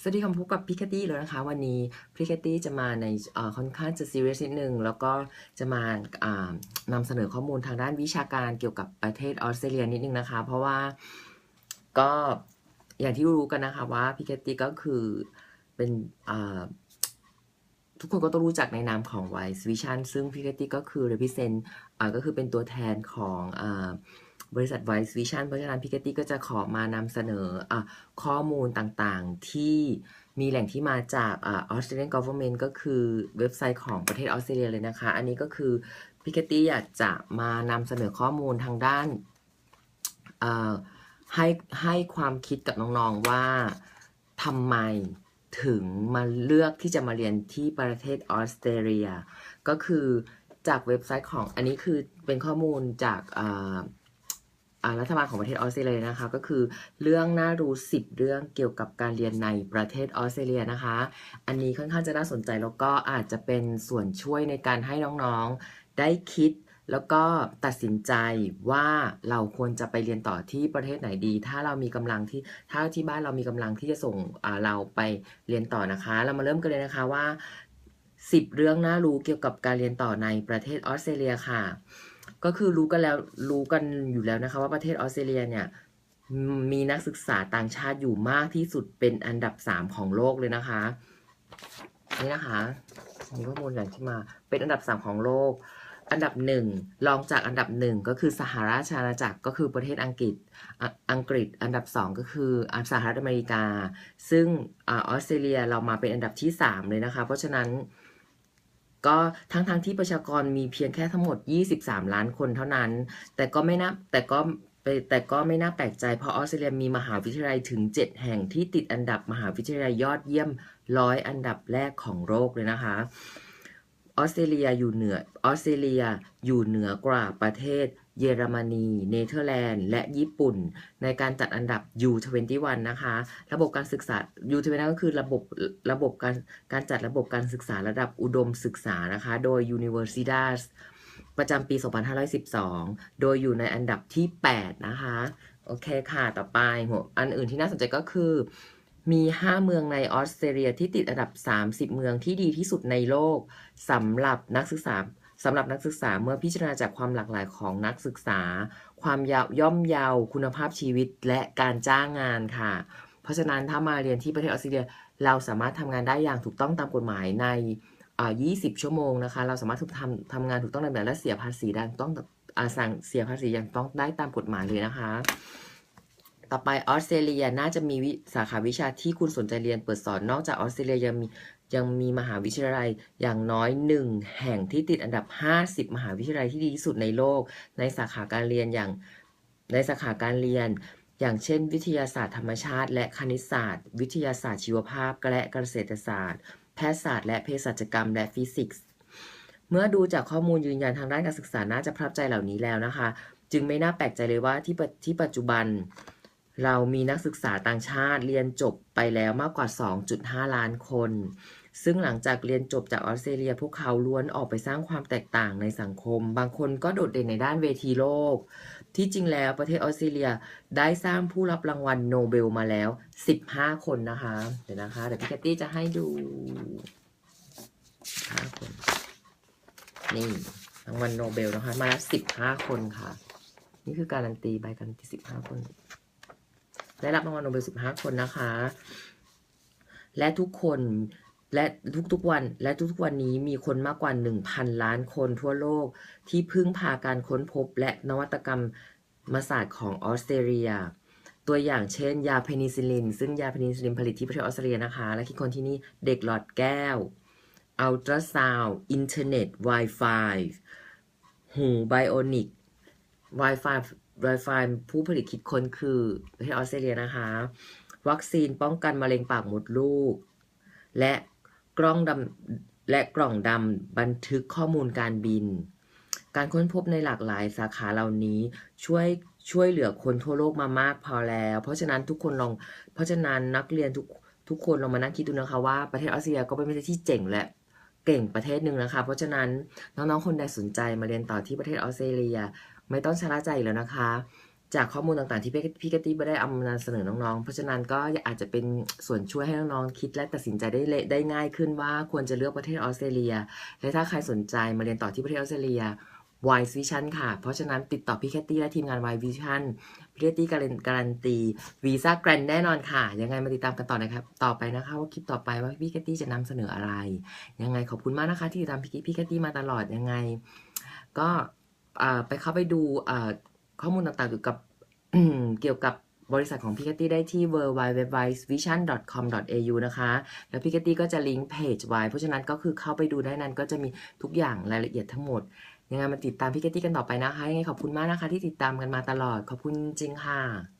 สวัสดีคำพบกับพี่แคตี้เลยนะคะ วันนี้พี่แคตี้จะมาในค่อนข้างจะซีเรียสนิดนึง แล้วก็จะมาอ่านำเสนอข้อมูลทางด้านวิชาการเกี่ยวกับประเทศออสเตรเลียนิดนึงนะคะ เพราะว่าก็อย่างที่รู้กันนะคะว่าพี่แคตี้ก็คือเป็นทุกคนก็ต้องรู้จักในนามของ Wise Vision ซึ่งพี่แคตี้ก็คือ represent อก็คือเป็นตัวแทนของอ บริษัท Voice Vision เพราะฉะนั้นพิกตี้ก็จะขอมานำเสนออข้อมูลต่างๆ ที่มีแหล่งที่มาจากออสเตรเลียน government ก็คือเว็บไซต์ของประเทศออสเตรเลียเลยนะคะ อันนี้ก็คือพิกตี้อยากจะมานำเสนอข้อมูลทางด้านให้ให้ความคิดกับน้องๆว่าทำไมถึงมาเลือกที่จะมาเรียนที่ประเทศออสเตรเลีย ก็คือจากเว็บไซต์ของอันนี้คือเป็นข้อมูลจาก รัฐบาลของประเทศออสเตรเลียนะคะ ก็คือเรื่องน่ารู้ 10 เรื่องเกี่ยวกับการเรียนในประเทศออสเตรเลียนะคะ อันนี้ค่อนข้างจะน่าสนใจแล้วก็อาจจะเป็นส่วนช่วยในการให้น้องๆได้คิดแล้วก็ตัดสินใจว่าเราควรจะไปเรียนต่อที่ประเทศไหนดี ถ้าเรามีกำลังที่ถ้าที่บ้านเรามีกำลังที่จะส่งเราไปเรียนต่อนะคะ เรามาเริ่มกันเลยนะคะว่า 10 เรื่องน่ารู้เกี่ยวกับการเรียนต่อในประเทศออสเตรเลียค่ะ ก็คือรู้กันแล้วรู้กันอยู่แล้วนะคะ ว่าประเทศออสเตรเลียเนี่ยมีนักศึกษาต่างชาติอยู่มากที่สุดเป็นอันดับ3ของโลกเลยนะคะ นี่นะคะมีข้อมูลอย่างที่มาเป็นอันดับ3ของโลก อันดับหนึ่งรองจากอันดับหนึ่งก็คือสหราชอาณาจักรก็คือประเทศอังกฤษอังกฤษ อันดับ2ก็คือสหรัฐอเมริกา ซึ่งออสเตรเลียเรามาเป็นอันดับที่3เลยนะคะ เพราะฉะนั้น ก็ทั้งๆทที่ประชากรมีเพียงแค่ทั้งหมด 23 ล้านคนเท่านั้น แต่ก็ไม่น่าแต่ก็แต่ก็ไม่น่าแปลกใจเพราะออสเตรเลียมีมหาวิทยาลัยถึง 7 แห่งที่ติดอันดับมหาวิทยาลัยยอดเยี่ยมร้อยอันดับแรกของโลกเลยนะคะ ออสเตรเลียอยู่เหนือออสเตรเลียอยู่เหนือกว่าประเทศเยอรมนี เนเธอร์แลนด์ และญี่ปุ่น ในการจัดอันดับ U21 นะคะ ระบบการศึกษา U21 ก็คือระบบระบบการการจัดระบบการศึกษาระดับอุดมศึกษานะคะ โดย Universitas ประจำปี 2512 โดยอยู่ในอันดับที่ 8 นะคะ โอเคค่ะ ต่อไปหัวอันอื่นที่น่าสนใจก็คือ มี 5 เมืองในออสเตรเลียที่ติดอันดับ 30 เมืองที่ดีที่สุดในโลกสำหรับนักศึกษาสำหรับนักศึกษาเมื่อพิจารณาจากความหลากหลายของนักศึกษา ความยาวย่อมยาวคุณภาพชีวิตและการจ้างงานค่ะ เพราะฉะนั้นถ้ามาเรียนที่ประเทศออสเตรเลียเราสามารถทำงานได้อย่างถูกต้องตามกฎหมายใน 20 ชั่วโมงนะคะ เราสามารถทำทำงานถูกต้องในแบบและเสียภาษีได้ต้องอสั่งเสียภาษีอย่างต้องได้ตามกฎหมายเลยนะคะ ต่อไปออสเตรเลียน่าจะมีสาขาวิชาที่คุณสนใจเรียนเปิดสอน นอกจากออสเตรเลียยังมียังมีมหาวิทยาลัยอย่างน้อยหนึ่งแห่งที่ติดอันดับ 50 มหาวิทยาลัยที่ดีที่สุดในโลก ในสาขาการเรียนอย่างในสาขาการเรียน อย่างเช่น วิทยาศาสตร์ธรรมชาติ และคณิตศาสตร์ วิทยาศาสตร์ชีวภาพ และเกษตรศาสตร์ แพทยศาสตร์และเภสัชกรรมและฟิสิกส์ เมื่อดูจากข้อมูลยืนยันทางด้านการศึกษาน่าจะประทับใจเหล่านี้แล้วนะคะ จึงไม่น่าแปลกใจเลยว่าที่ที่ปัจจุบัน เรามีนักศึกษาต่างชาติเรียนจบไปแล้วมากกว่า 2.5 ล้านคน ซึ่งหลังจากเรียนจบจากออสเตรเลีย พวกเขาล้วนออกไปสร้างความแตกต่างในสังคม บางคนก็โดดเด่นในด้านเวทีโลก ที่จริงแล้วประเทศออสเตรเลียได้สร้างผู้รับรางวัลโนเบลมาแล้ว 15 คนนะคะ เดี๋ยวนะคะ เดี๋ยวพี่แคตตี้จะให้ดู5คนนี่รางวัลโนเบลนะคะ มาแล้ว15 คนค่ะ นี่คือการันตีใบการันตี15 คน ได้รับรางวัลโนเบล15คนนะคะ และทุกคนและทุกๆวันและทุกๆวันนี้มีคนมากกว่า 1,000 ล้านคนทั่วโลก ที่พึ่งพาการค้นพบและนวัตกรรมมาศาสตร์ของออสเตรเลีย ตัวอย่างเช่น ยาเพนิซิลิน ซึ่งยาเพนิซิลินผลิตที่ประเทศออสเตรเลียนะคะ และคิดคนที่นี่เด็กหลอดแก้วอัลตราซาวด์อินเทอร์เน็ต Wi-Fi หูไบโอนิก Wi-Fi Wi-Fi ผู้ผลิตคิดค้นคือประเทศออสเตรเลียนะคะ วัคซีนป้องกันมะเร็งปากมดลูก และกล้องดำและกล่องดำบันทึกข้อมูลการบิน การค้นพบในหลากหลายสาขาเหล่านี้ช่วยช่วยเหลือคนทั่วโลกมามากพอแล้ว เพราะฉะนั้นทุกคนลอง เพราะฉะนั้นนักเรียนทุกทุกคนลองมานั่งคิดดูนะคะว่าประเทศออสเตรเลียก็เป็นประเทศที่เจ๋งและเก่งประเทศหนึ่งนะคะ เพราะฉะนั้นน้องๆคนใดสนใจมาเรียนต่อที่ประเทศออสเตรเลีย ไม่ต้องชะล่าใจแล้วนะคะ จากข้อมูลต่างๆที่พี่กตตี้ได้เอามานำเสนอน้องๆ เพราะฉะนั้นก็อาจจะเป็นส่วนช่วยให้น้องๆคิดและตัดสินใจได้เลได้ง่ายขึ้นว่าควรจะเลือกประเทศออสเตรเลีย และถ้าใครสนใจมาเรียนต่อที่ประเทศออสเตรเลีย Wise Vision ค่ะ เพราะฉะนั้นติดต่อพี่แคตตี้และทีมงาน Wise Vision พี่แคตตี้การันตีวีซ่าแกรนแน่นอนค่ะ ยังไงมาติดตามกันต่อนะครับ ต่อไปนะคะว่าคลิปต่อไปว่าพี่แคตตี้จะนำเสนออะไร ยังไงขอบคุณมากนะคะที่ติดตามพี่พี่แคตตี้มาตลอดยังไง ก็ ไปเข้าไปดูข้อมูลต่างๆเกี่ยวกับเกี่ยวกับบริษัทของพี่แคตตี้ได้ที่ w w w v i s i o n c o m a u นะคะ แล้วพี่แคตตี้ก็จะลิงก์เพจไว้ เพราะฉะนั้นก็คือเข้าไปดูได้นั้นก็จะมีทุกอย่างรายละเอียดทั้งหมด ยังไงมาติดตามพี่แคตตี้กันต่อไปนะคะ ยังไงขอบคุณมากนะคะที่ติดตามกันมาตลอด ขอบคุณจริงค่ะ